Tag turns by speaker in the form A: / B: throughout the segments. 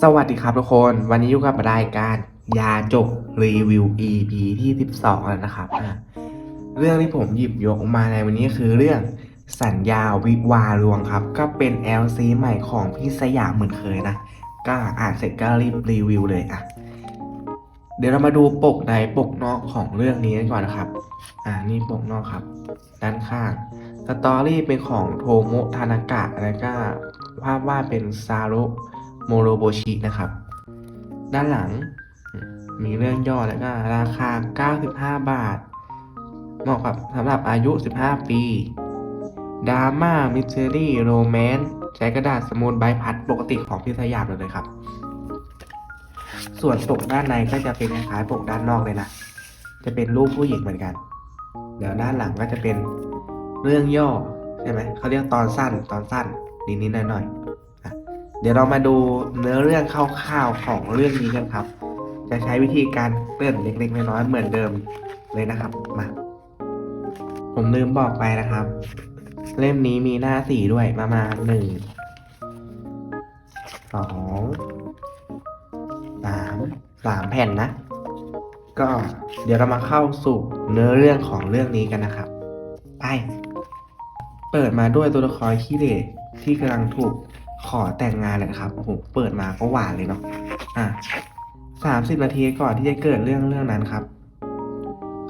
A: สวัสดีครับทุกคน วันนี้อยู่กับรายการยาจกรีวิว EP ที่ 12 แล้วนะครับ เรื่องที่ผมหยิบยกมาในวันนี้คือเรื่องสัญญาวิวาลวงครับ ก็เป็น LC ใหม่ของพี่สยามเหมือนเคยนะ ก็อ่านเสร็จก็รีบรีวิวเลยอะ เดี๋ยวเรามาดูปกในปกนอกของเรื่องนี้กันก่อนนะครับ อ่านี่ปกนอกครับ ด้านข้างสตอรี่เป็นของโทโมทานากะแล้วก็ภาพวาดเป็นซารุ โมโรโบชินะครับ ด้านหลังมีเรื่องย่อแล้วก็ราคา 95 บาท เหมาะกับสำหรับอายุ 15 ปีดราม่ามิสเ e อรี่โรแมนต์ใช้กระดาษสมุดใบพัดปกติของพิสยามเลยครับ ส่วนปกด้านในก็จะเป็นคล้ายปกด้านนอกเลยนะ จะเป็นรูปผู้หญิงเหมือนกัน เดี๋ยวด้านหลังก็จะเป็นเรื่องย่อใช่ไหมเขาเรียกตอนสั้นตอนสั้นนิดๆหน่อยๆอะ เดี๋ยวเรามาดูเนื้อเรื่องคร่าวๆของเรื่องนี้กันครับ จะใช้วิธีการเกริ่นเล็กๆน้อยๆเหมือนเดิมเลยนะครับมาผมลืมบอกไปนะครับ เล่มนี้มีหน้าสี่ด้วยประมาณหนึ่งสองสามสามแผ่นนะ ก็เดี๋ยวเรามาเข้าสู่เนื้อเรื่องของเรื่องนี้กันนะครับ ไป เปิดมาด้วยตัวละครขี้เหร่ที่กำลังถูก ขอแต่งงานเลยครับโอ้โหเปิดมาก็หวานเลยเนาะอะสามสิบนาทีก่อนที่จะเกิดเรื่องเรื่องนั้นครับ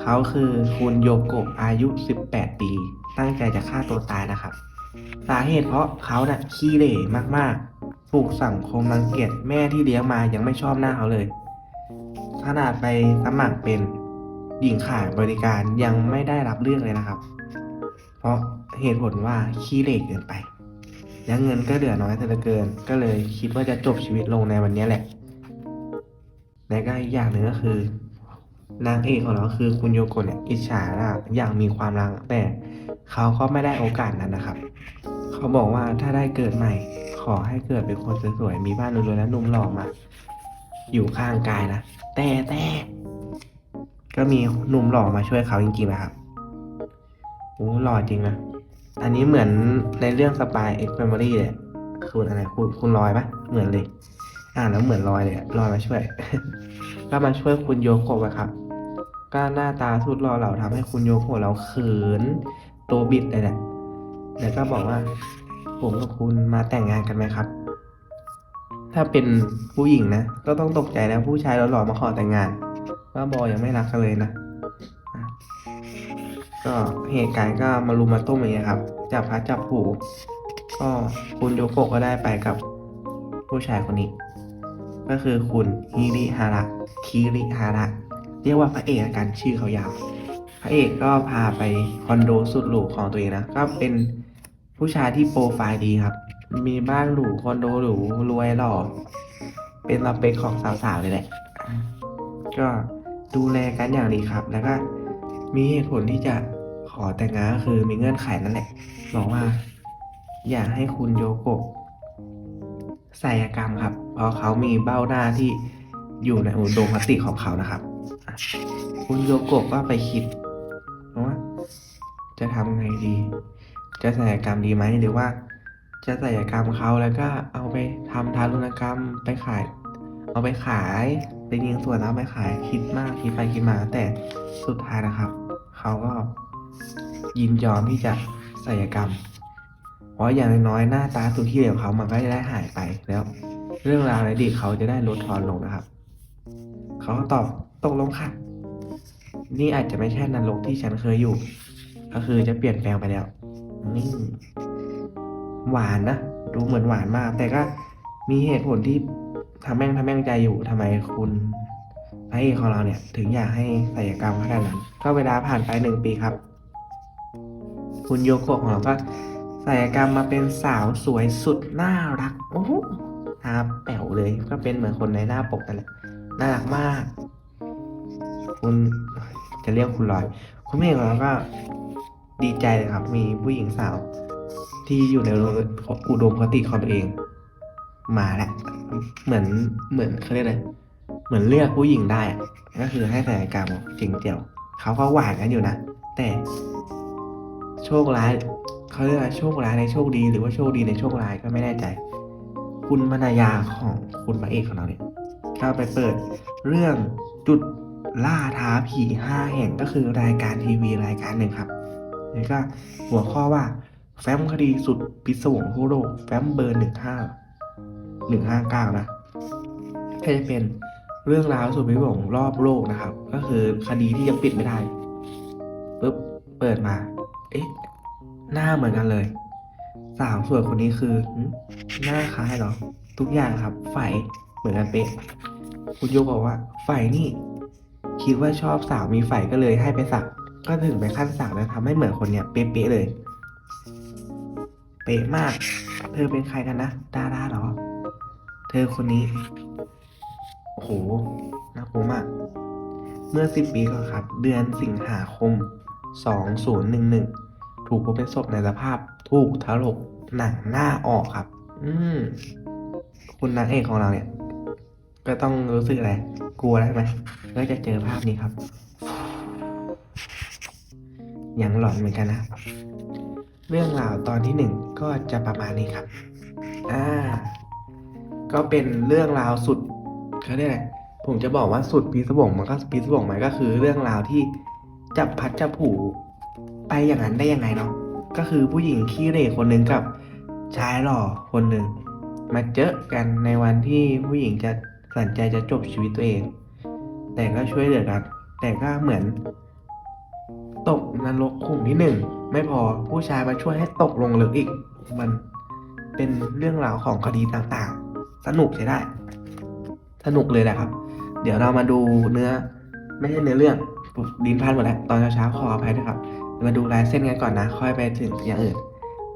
A: เขาคือคุณโยโกะอายุ18ปี ตั้งใจจะฆ่าตัวตายนะครับ สาเหตุเพราะเขาน่ะขี้เหร่มากๆ ถูกสังคมรังเกียจแม่ที่เลี้ยงมายังไม่ชอบหน้าเขาเลย ขนาดไปสมัครเป็นหญิงขายบริการยังไม่ได้รับเรื่องเลยนะครับ เพราะเหตุผลว่าขี้เหร่เกินไป แล้วเงินก็เหลือน้อยเหลือเกิน ก็เลยคิดว่าจะจบชีวิตลงในวันนี้แหละ และก็อีกอย่างหนึ่งก็คือนางเอกของเราคือคุณโยโกะเนี่ยอิจฉาอะอยากมีความรักแต่เขาก็ไม่ได้โอกาสนั้นนะครับ เขาบอกว่าถ้าได้เกิดใหม่ ขอให้เกิดเป็นคนสวยๆมีบ้านรวยๆและหนุ่มหล่อมาอยู่ข้างกายนะแต่แต่ก็มีหนุ่มหล่อมาช่วยเขาจริงๆนะครับโอ้หล่อจริงนะ อันนี้เหมือนในเรื่องสปายเอ็กซ์แฟมิลี่เลยคุณอะไรคุณคุณลอยปะเหมือนเลย อ่านแล้วเหมือนลอยเลยลอยมาช่วย ก็มาช่วยคุณโยโกะอะครับ ก็หน้าตาสุดหล่อเหลาทำให้คุณโยโกะเราเขินตัวบิดเลยแหละแล้วก็บอกว่า ผมกับคุณมาแต่งงานกันไหมครับ ถ้าเป็นผู้หญิงนะ ก็ต้องตกใจนะผู้ชายเราหล่อมาขอแต่งงานว่าบอยยังไม่รักกันเลยนะ ก็เหตุการณ์ก็มารุมมาตุ้มอย่างเงี้ยครับจับพระจับผูก็คุณโยโกะก็ได้ไปกับผู้ชายคนนี้ ก็คือคุณฮิริฮาระคิริฮาระเรียกว่าพระเอกกันชื่อเขายาว พระเอกก็พาไปคอนโดสุดหรูของตัวเองนะ ก็เป็นผู้ชายที่โปรไฟล์ดีครับ มีบ้านหรูคอนโดหรูรวยหล่อ เป็นสเปคของสาวๆเลยแหละ ก็ดูแลกันอย่างดีครับ แล้วก็มีเหตุผลที่จะ ขอแต่งงานก็คือมีเงื่อนไขนั่นแหละ บอกว่า อยากให้คุณโยโกะศัลยกรรมครับ เพราะเขามีเบ้าหน้าที่อยู่ในอุดมคติของเขานะครับ คุณโยโกะก็ไปคิดว่าจะทำไงดี จะศัลยกรรมดีไหมหรือว่า จะศัลยกรรมเขาแล้วก็เอาไปทำทารุณกรรมไปขาย เอาไปขายไปยิงส่วนแล้วเอาไปขายคิดมากคิดไปคิดมาแต่สุดท้ายนะครับ เขาก็ ยินยอมที่จะศัลยกรรม เพราะอย่างน้อยๆหน้าตาสุดที่เหลวเขามันก็จะได้หายไปแล้ว เรื่องราวในอดีตเขาจะได้ลดทอนลงนะครับ เขาก็ตอบตกลงค่ะ นี่อาจจะไม่ใช่นรกที่ฉันเคยอยู่ ก็คือจะเปลี่ยนแปลงไปแล้วนี่หวานนะดูเหมือนหวานมาก แต่ก็มีเหตุผลที่ทำแม่งทำแม่งใจอยู่ทำไมคุณพระเอกของเราเนี่ย ถึงอยากให้ศัลยกรรมขนาดนั้นก็เวลาผ่านไปหนึ่งปีครับ คุณโยโกะของเราก็ศัลยกรรมมาเป็นสาวสวยสุดน่ารัก โอ้โหตาแป๋วเลยก็เป็นเหมือนคนในหน้าปกนั่นแหละน่ารักมาก คุณจะเรียกคุณลอย คุณเมฆของเราก็ดีใจเลยครับ มีผู้หญิงสาว ที่อยู่ในอุดมคติของตัวเอง มาแล้วเหมือนเหมือนเขาเรียกอะไรเหมือนเลือกผู้หญิงได้ก็คือให้ศัลยกรรมจริงเดียวเขาก็หวานกันอยู่นะ แต่ โชคร้ายเขาเรียกว่าโชคร้ายในโชคดี หรือว่าโชคดีในโชคร้ายก็ไม่แน่ใจ คุณมนายาของคุณพระเอกของเราเนี่ยก็ไปเปิดเรื่องจุดล่าท้าผีห้าแห่งก็คือรายการทีวีรายการหนึ่งครับแล้วก็หัวข้อว่าแฟ้มคดีสุดพิศวงทั่วโลกแฟ้มเบอร์หนึ่งห้าหนึ่งห้าเก้านะก็จะเป็นเรื่องราวสุดพิศวงรอบโลกนะครับ ก็คือคดีที่ยังปิดไม่ได้ปุ๊บเปิดมา เอ๊ะ หน้าเหมือนกันเลย สาวสวยคนนี้คือ หน้าคล้ายเหรอ ทุกอย่างครับ ไฝเหมือนกันเป๊ะ คุณโยบอกว่า ไฝนี่ คิดว่าชอบสาวมีไฝก็เลยให้ไปสัก ก็ถึงไปขั้นสักแล้วทำให้เหมือนคนเนี้ยเป๊ะๆเลย เป๊ะมาก เธอเป็นใครกันนะ ดาราเหรอ เธอคนนี้ โอ้โห น่ากลัวมากเมื่อสิบปีก่อนครับ เดือนสิงหาคม 2011 ถูกพบเป็นศพในสภาพถูกทะลกหนังหน้าออกครับ อืม คุณนางเอกของเราเนี่ย ก็ต้องรู้สึกอะไรกลัวใช่ไหมก็จะเจอภาพนี้ครับยังหลอนเหมือนกันนะ เรื่องราวตอนที่หนึ่งก็จะประมาณนี้ครับ อ่า ก็เป็นเรื่องราวสุดเขาเรียกอะไรผมจะบอกว่าสุดพิศวงมันก็พิศวงไหมก็คือเรื่องราวที่จับพัดจับผู ไปอย่างนั้นได้ยังไงเนาะก็คือผู้หญิงขี้เหร่คนหนึ่งกับชายหล่อคนหนึ่งมาเจอกันในวันที่ผู้หญิงจะสันใจจะจบชีวิตตัวเอง แต่ก็ช่วยเหลือกัน แต่ก็เหมือน ตกนรกขุมที่หนึ่งไม่พอผู้ชายมาช่วยให้ตกลงลึกอีก มันเป็นเรื่องราวของคดีต่างๆ สนุกใช่ได้ สนุกเลยแหละครับ เดี๋ยวเรามาดูเนื้อ ไม่ใช่เนื้อเรื่องดินพลาดหมดแล้วตอนเช้าๆขออภัยด้วยครับ มาดูลายเส้นกันก่อนนะ ค่อยไปถึงอย่างอื่น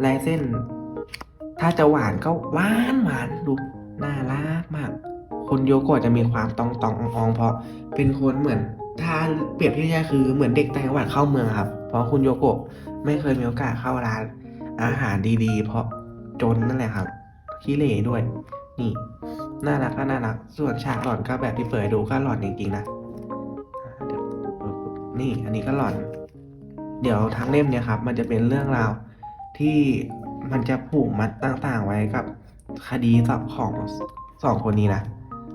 A: ลายเส้น ถ้าจะหวานก็หวานหวานดูน่ารักมาก คุณโยโกะจะมีความตองตองอองเพราะเป็นคนเหมือน ถ้าเปรียบเทียบคือเหมือนเด็กต่างจังหวัดเข้าเมืองครับ เพราะคุณโยโกะไม่เคยมีโอกาสเข้าร้าน อาหารดีๆ เพราะจนนั่นแหละครับขี้เหร่ด้วย นี่น่ารักก็น่ารัก ส่วนฉากหลอนก็แบบที่เปิดดูก็หลอนจริงๆนะเดี๋ยวนี่อันนี้ก็หลอน เดี๋ยวทั้งเล่มเนี่ยครับ มันจะเป็นเรื่องราวที่มันจะผูกมัดต่างๆไว้กับคดีสอบของสองคนนี้นะ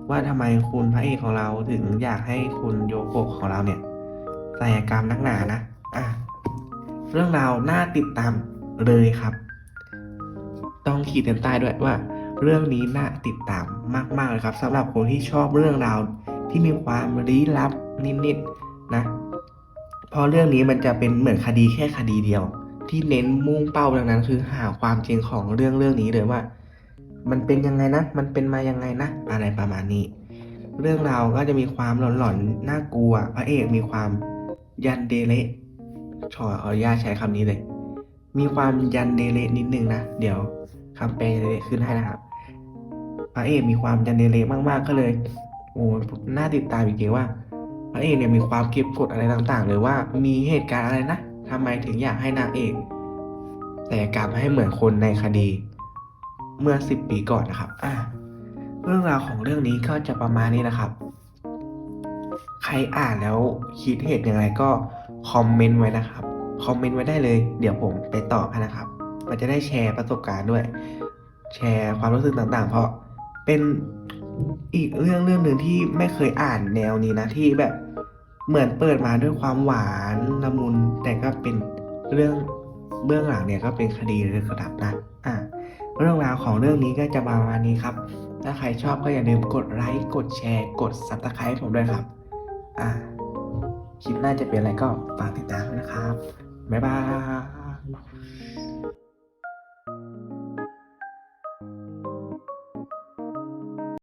A: ว่าทำไมคุณพระเอกของเราถึงอยากให้คุณโยโกะของเราเนี่ยศัลยกรรมนักหนานะอะเรื่องราวน่าติดตามเลยครับ ต้องขีดเส้นใต้ด้วยว่า เรื่องนี้น่าติดตามมากๆเลยครับสำหรับคนที่ชอบเรื่องราวที่มีความลี้ลับนิดๆนะ เพราะเรื่องนี้มันจะเป็นเหมือนคดีแค่คดีเดียว ที่เน้นมุ่งเป้าดังนั้นคือหาความจริงของเรื่องเรื่องนี้เลยว่า มันเป็นยังไงนะ มันเป็นมายังไงนะ อะไรประมาณนี้ เรื่องราวก็จะมีความหลอนๆน่ากลัวพระเอกมีความยันเดเละขออนุญาตใช้คำนี้เลย มีความยันเดเละนิดนึงนะ เดี๋ยวคำแปลจะขึ้นให้นะครับพระเอกมีความยันเดเละมากๆก็เลยโอ้หน่าติดตามจริงๆว่า พระเอกเนี่ยมีความเก็บกดอะไรต่างๆหรือว่ามีเหตุการณ์อะไรนะทำไมถึงอยากให้นางเอก แต่กรรมให้เหมือนคนในคดีเมื่อสิบปีก่อนนะครับอ่าเรื่องราวของเรื่องนี้ก็จะประมาณนี้นะครับ ใครอ่านแล้วคิดเห็นยังไงก็คอมเมนต์ไว้นะครับ คอมเมนต์ไว้ได้เลย เดี๋ยวผมไปตอบให้นะครับ มันจะได้แชร์ประสบการณ์ด้วย แชร์ความรู้สึกต่างๆ เพราะเป็นอีกเรื่องเรื่องหนึ่งที่ไม่เคยอ่านแนวนี้นะที่แบบ เหมือนเปิดมาด้วยความหวานละมุนแต่ก็เป็นเรื่องเบื้องหลังเนี่ยก็เป็นคดีระดับนะอะเรื่องราวของเรื่องนี้ก็จะประมาณนี้ครับ ถ้าใครชอบก็อย่าลืมกดไลค์กดแชร์ กด subscribe ผมด้วยครับ อ่าคลิปหน้าจะเป็นอะไรก็ฝากติดตามด้วยนะครับ บ๊ายบาย